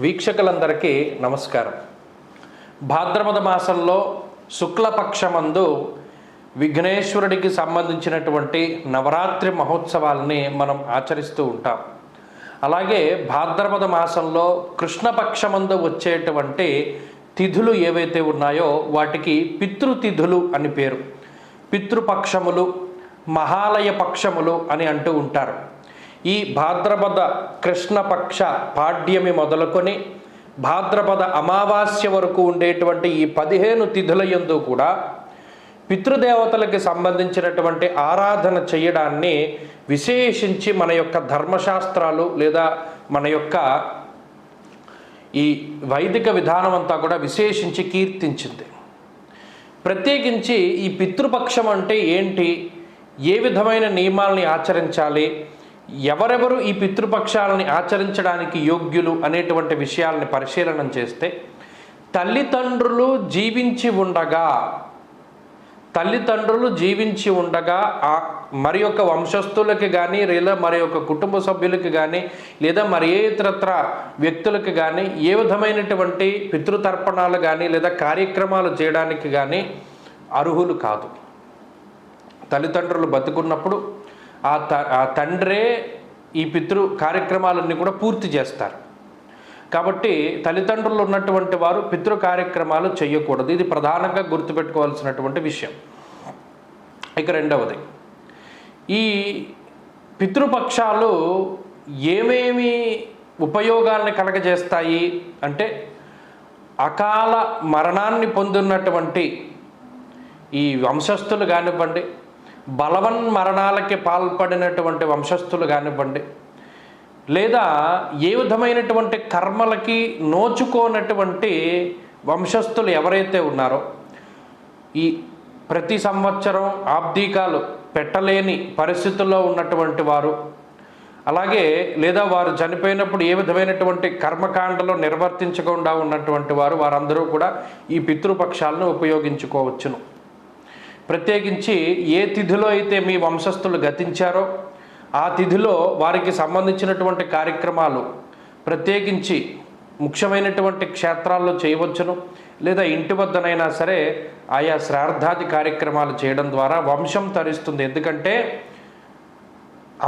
వీక్షకులందరికీ నమస్కారం. భాద్రపద మాసంలో శుక్లపక్షమందు విఘ్నేశ్వరుడికి సంబంధించినటువంటి నవరాత్రి మహోత్సవాల్ని మనం ఆచరిస్తూ ఉంటాం. అలాగే భాద్రపద మాసంలో కృష్ణపక్షమందు వచ్చేటువంటి తిథులు ఏవైతే ఉన్నాయో వాటికి పితృతిథులు అని పేరు. పితృపక్షములు మహాలయ పక్షములు అని అంటూ ఉంటారు. ఈ భాద్రపద కృష్ణపక్ష పాడ్యమి మొదలుకొని భాద్రపద అమావాస్య వరకు ఉండేటువంటి ఈ పదిహేను తిథుల యందు కూడా పితృదేవతలకి సంబంధించినటువంటి ఆరాధన చేయడాన్ని విశేషించి మన యొక్క ధర్మశాస్త్రాలు లేదా మన యొక్క ఈ వైదిక విధానం అంతా కూడా విశేషించి కీర్తించింది. ప్రత్యేకించి ఈ పితృపక్షం అంటే ఏంటి? ఏ విధమైన నియమాల్ని ఆచరించాలి? ఎవరెవరు ఈ పితృపక్షాలని ఆచరించడానికి యోగ్యులు అనేటువంటి విషయాలని పరిశీలన చేస్తే తల్లిదండ్రులు జీవించి ఉండగా తల్లిదండ్రులు జీవించి ఉండగా ఆ మరి యొక్క వంశస్థులకి కానీ లేదా మరి యొక్క కుటుంబ సభ్యులకి కానీ లేదా మరి ఏ ఇతరత్ర వ్యక్తులకి కానీ ఏ విధమైనటువంటి పితృతర్పణాలు కానీ లేదా కార్యక్రమాలు చేయడానికి కానీ అర్హులు కాదు. తల్లిదండ్రులు బతుకున్నప్పుడు ఆ త ఆ తండ్రే ఈ పితృ కార్యక్రమాలన్నీ కూడా పూర్తి చేస్తారు. కాబట్టి తల్లిదండ్రులు ఉన్నటువంటి వారు పితృ కార్యక్రమాలు చేయకూడదు ఇది ప్రధానంగా గుర్తుపెట్టుకోవాల్సినటువంటి విషయం. ఇక రెండవది. ఈ పితృపక్షాలు ఏమేమి ఉపయోగాల్ని కలగజేస్తాయి? అంటే అకాల మరణాన్ని పొందినటువంటి ఈ వంశస్థులు కానివ్వండి బలవన్ మరణాలకి పాల్పడినటువంటి వంశస్థులు కానివ్వండి లేదా ఏ విధమైనటువంటి కర్మలకి నోచుకోనటువంటి వంశస్థులు ఎవరైతే ఉన్నారో ఈ ప్రతి సంవత్సరం ఆబ్దీకాలు పెట్టలేని పరిస్థితుల్లో ఉన్నటువంటి వారు అలాగే లేదా వారు చనిపోయినప్పుడు ఏ విధమైనటువంటి కర్మకాండలు నిర్వర్తించకుండా ఉన్నటువంటి వారు వారందరూ కూడా ఈ పితృపక్షాలను ఉపయోగించుకోవచ్చును. ప్రత్యేకించి ఏ తిథిలో అయితే మీ వంశస్థులు గతించారో ఆ తిథిలో వారికి సంబంధించినటువంటి కార్యక్రమాలు ప్రత్యేకించి ముఖ్యమైనటువంటి క్షేత్రాల్లో చేయవచ్చును లేదా ఇంటి వద్దనైనా సరే ఆయా శ్రార్థాది కార్యక్రమాలు చేయడం ద్వారా వంశం తరిస్తుంది. ఎందుకంటే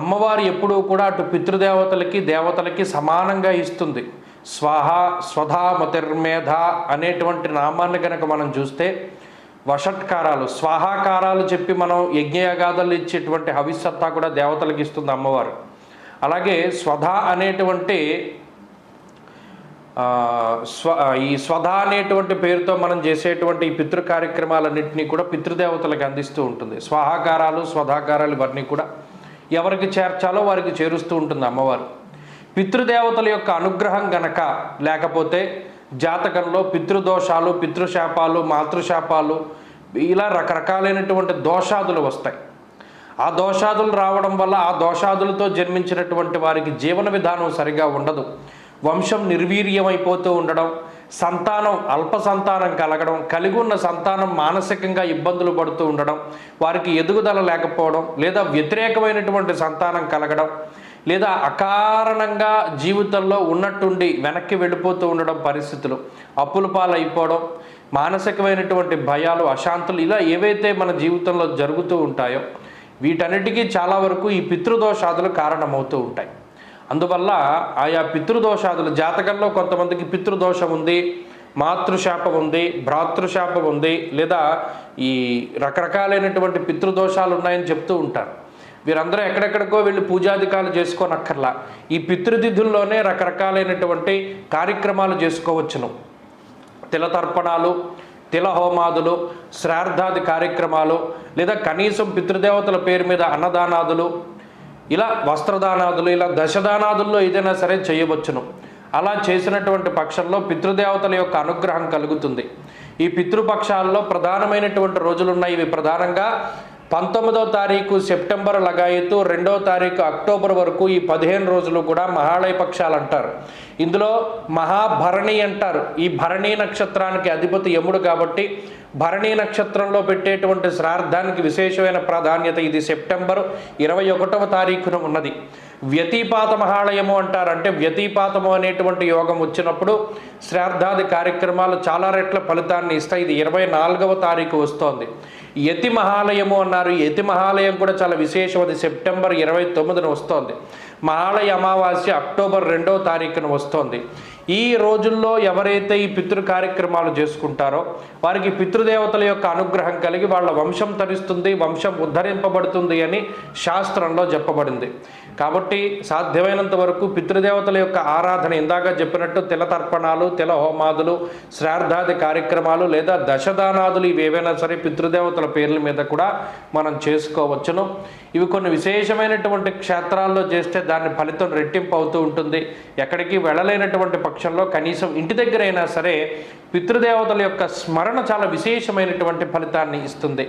అమ్మవారు ఎప్పుడూ కూడా అటు పితృదేవతలకి దేవతలకి సమానంగా ఇస్తుంది. స్వాహ స్వధా మతిర్మేధ అనేటువంటి నామాన్ని కనుక మనం చూస్తే వషట్కారాలు స్వాహాకారాలు చెప్పి మనం యజ్ఞయాగాదాలు ఇచ్చేటువంటి హవిస్సత్తా కూడా దేవతలకు ఇస్తుంది అమ్మవారు. అలాగే స్వధ అనేటువంటి స్వ ఈ స్వధ అనేటువంటి పేరుతో మనం చేసేటువంటి ఈ పితృ కార్యక్రమాలన్నింటినీ కూడా పితృదేవతలకు అందిస్తూ ఉంటుంది. స్వాహాకారాలు స్వధాకారాలు ఇవన్నీ కూడా ఎవరికి చేర్చాలో వారికి చేరుస్తూ ఉంటుంది అమ్మవారు. పితృదేవతల యొక్క అనుగ్రహం గనక లేకపోతే జాతకంలో పితృదోషాలు పితృశాపాలు మాతృశాపాలు ఇలా రకరకాలైనటువంటి దోషాదులు వస్తాయి. ఆ దోషాదులు రావడం వల్ల ఆ దోషాదులతో జన్మించినటువంటి వారికి జీవన విధానం సరిగా ఉండదు. వంశం నిర్వీర్యమైపోతూ ఉండడం సంతానం అల్ప సంతానం కలగడం కలిగి ఉన్న సంతానం మానసికంగా ఇబ్బందులు పడుతూ ఉండడం వారికి ఎదుగుదల లేకపోవడం లేదా వ్యతిరేకమైనటువంటి సంతానం కలగడం లేదా అకారణంగా జీవితంలో ఉన్నట్టుండి వెనక్కి వెళ్ళిపోతూ ఉండడం పరిస్థితులు అప్పుల పాలైపోవడం మానసికమైనటువంటి భయాలు అశాంతులు ఇలా ఏవైతే మన జీవితంలో జరుగుతూ ఉంటాయో వీటన్నిటికీ చాలా వరకు ఈ పితృదోషాదులు కారణమవుతూ ఉంటాయి. అందువల్ల ఆయా పితృదోషాదులు జాతకంలో కొంతమందికి పితృదోషం ఉంది మాతృశాపం ఉంది భ్రాతృశాపం ఉంది లేదా ఈ రకరకాలైనటువంటి పితృదోషాలు ఉన్నాయని చెప్తూ ఉంటారు. వీరందరూ ఎక్కడెక్కడికో వెళ్ళి పూజాధికాలు చేసుకోనక్కర్లా. ఈ పితృతిథుల్లోనే రకరకాలైనటువంటి కార్యక్రమాలు చేసుకోవచ్చును. తిలతర్పణాలు తిల హోమాదులు శ్రార్థాది కార్యక్రమాలు లేదా కనీసం పితృదేవతల పేరు మీద అన్నదానాదులు ఇలా వస్త్రదానాదులు ఇలా దశదానాదుల్లో ఏదైనా సరే చేయవచ్చును. అలా చేసినటువంటి పక్షంలో పితృదేవతల యొక్క అనుగ్రహం కలుగుతుంది. ఈ పితృపక్షాల్లో ప్రధానమైనటువంటి రోజులు ఉన్నాయి ఇవి ప్రధానంగా పంతొమ్మిదవ తారీఖు సెప్టెంబర్ లగాయతు రెండవ తారీఖు అక్టోబర్ వరకు ఈ పదిహేను రోజులు కూడా మహాళయ పక్షాలు అంటారు. ఇందులో మహాభరణి అంటారు. ఈ భరణి నక్షత్రానికి అధిపతి యముడు కాబట్టి భరణి నక్షత్రంలో పెట్టేటువంటి శ్రార్థానికి విశేషమైన ప్రాధాన్యత ఇది సెప్టెంబర్ ఇరవై ఒకటవ తారీఖున ఉన్నది. వ్యతిపాత మహాలయము అంటారు. అంటే వ్యతిపాతము అనేటువంటి యోగం వచ్చినప్పుడు శ్రార్ధాది కార్యక్రమాలు చాలా రెట్ల ఫలితాన్ని ఇస్తాయి. ఇది ఇరవై నాలుగవ తారీఖు వస్తోంది. యతి మహాలయము అన్నారు. యతి మహాలయం కూడా చాలా విశేషం. అది సెప్టెంబర్ ఇరవై తొమ్మిదిన వస్తోంది. మహాలయ అమావాస్య అక్టోబర్ రెండవ తారీఖున వస్తోంది. ఈ రోజుల్లో ఎవరైతే ఈ పితృ కార్యక్రమాలు చేసుకుంటారో వారికి పితృదేవతల యొక్క అనుగ్రహం కలిగి వాళ్ళ వంశం తరిస్తుంది వంశం ఉద్ధరింపబడుతుంది అని శాస్త్రంలో చెప్పబడింది. కాబట్టి సాధ్యమైనంత వరకు పితృదేవతల యొక్క ఆరాధన ఇందాక చెప్పినట్టు తిల తర్పణాలు తిల హోమాదులు శ్రార్థాది కార్యక్రమాలు లేదా దశదానాదులు ఇవి ఏవైనా సరే పితృదేవతల పేర్ల మీద కూడా మనం చేసుకోవచ్చును. ఇవి కొన్ని విశేషమైనటువంటి క్షేత్రాల్లో చేస్తే దాని ఫలితం రెట్టింపు అవుతూ ఉంటుంది. ఎక్కడికి వెళ్ళలేనటువంటి పక్షంలో కనీసం ఇంటి దగ్గర అయినా సరే పితృదేవతల యొక్క స్మరణ చాలా విశేషమైనటువంటి ఫలితాన్ని ఇస్తుంది.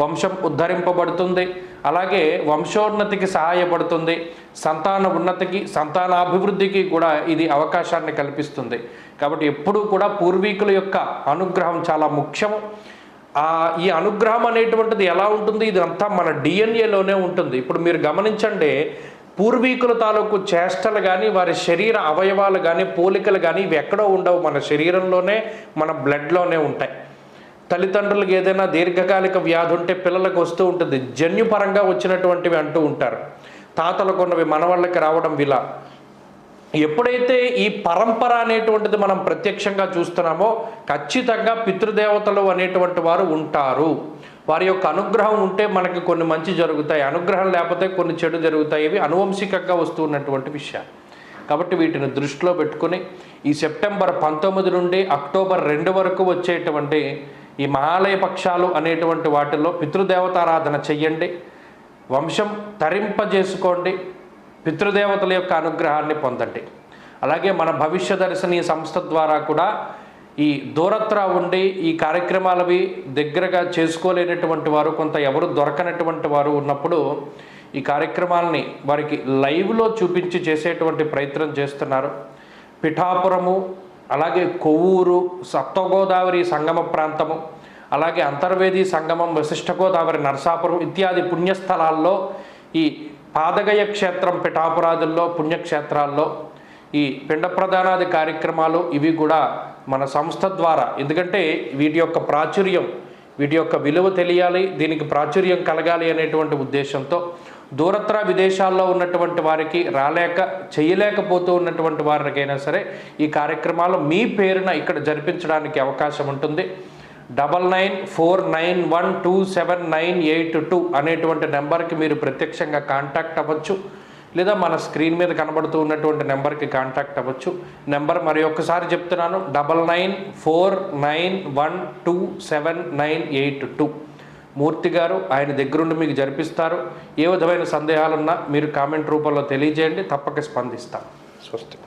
వంశం ఉద్ధరింపబడుతుంది. అలాగే వంశోన్నతికి సహాయపడుతుంది. సంతాన ఉన్నతికి సంతానాభివృద్ధికి కూడా ఇది అవకాశాన్ని కల్పిస్తుంది. కాబట్టి ఎప్పుడూ కూడా పూర్వీకుల యొక్క అనుగ్రహం చాలా ముఖ్యము. ఈ అనుగ్రహం అనేటువంటిది ఎలా ఉంటుంది? ఇది అంతా మన డిఎన్ఏలోనే ఉంటుంది. ఇప్పుడు మీరు గమనించండి పూర్వీకుల తాలూకు చేష్టలు కానీ వారి శరీర అవయవాలు కానీ పోలికలు కానీ ఇవి ఎక్కడో ఉండవు. మన శరీరంలోనే మన బ్లడ్లోనే ఉంటాయి. తల్లిదండ్రులకు ఏదైనా దీర్ఘకాలిక వ్యాధి ఉంటే పిల్లలకు వస్తూ ఉంటుంది. జన్యుపరంగా వచ్చినటువంటివి అంటూ ఉంటారు. తాతలకు ఉన్నవి మనవాళ్ళకి రావడం విలా. ఎప్పుడైతే ఈ పరంపర అనేటువంటిది మనం ప్రత్యక్షంగా చూస్తున్నామో ఖచ్చితంగా పితృదేవతలు అనేటువంటి వారు ఉంటారు. వారి యొక్క అనుగ్రహం ఉంటే మనకి కొన్ని మంచి జరుగుతాయి. అనుగ్రహం లేకపోతే కొన్ని చెడు జరుగుతాయి. ఇవి అనువంశికంగా వస్తున్నటువంటి విషయాలు. కాబట్టి వీటిని దృష్టిలో పెట్టుకుని ఈ సెప్టెంబర్ పంతొమ్మిది నుండి అక్టోబర్ రెండు వరకు వచ్చేటువంటి ఈ మహాలయ పక్షాలు అనేటువంటి వాటిల్లో పితృదేవతారాధన చెయ్యండి. వంశం తరింపజేసుకోండి. పితృదేవతల యొక్క అనుగ్రహాన్ని పొందండి. అలాగే మన భవిష్య దర్శని సంస్థ ద్వారా కూడా ఈ దూరత్ర ఉండి ఈ కార్యక్రమాలవి దగ్గరగా చేసుకోలేనటువంటి వారు కొంత ఎవరు దొరకనటువంటి వారు ఉన్నప్పుడు ఈ కార్యక్రమాలని వారికి లైవ్లో చూపించి చేసేటువంటి ప్రయత్నం చేస్తున్నారు. పిఠాపురము అలాగే కొవ్వూరు సప్తగోదావరి సంగమ ప్రాంతము అలాగే అంతర్వేది సంగమం వశిష్ఠ గోదావరి నరసాపురం ఇత్యాది పుణ్యస్థలాల్లో ఈ పాదగయ క్షేత్రం పిఠాపురాదుల్లో పుణ్యక్షేత్రాల్లో ఈ పిండ ప్రధానాది కార్యక్రమాలు ఇవి కూడా మన సంస్థ ద్వారా. ఎందుకంటే వీటి యొక్క ప్రాచుర్యం వీటి యొక్క విలువ తెలియాలి దీనికి ప్రాచుర్యం కలగాలి అనేటువంటి ఉద్దేశంతో దూరత్ర విదేశాల్లో ఉన్నటువంటి వారికి రాలేక చేయలేకపోతూ ఉన్నటువంటి వారికైనా సరే ఈ కార్యక్రమాలు మీ పేరున ఇక్కడ జరిపించడానికి అవకాశం ఉంటుంది. Double nine four nine one two seven nine eight two అనేటువంటి నెంబర్కి మీరు ప్రత్యక్షంగా కాంటాక్ట్ అవ్వచ్చు. లేదా మన స్క్రీన్ మీద కనబడుతూ ఉన్నటువంటి నెంబర్కి కాంటాక్ట్ అవ్వచ్చు. నెంబర్ మరి ఒక్కసారి చెప్తున్నాను. Double nine four nine one two seven nine eight two. Murthy garu ఆయన దగ్గరుండి మీకు జరిపిస్తారు. ఏ విధమైన సందేహాలున్నా మీరు కామెంట్ రూపంలో తెలియజేయండి. తప్పక స్పందిస్తాను స్వస్తి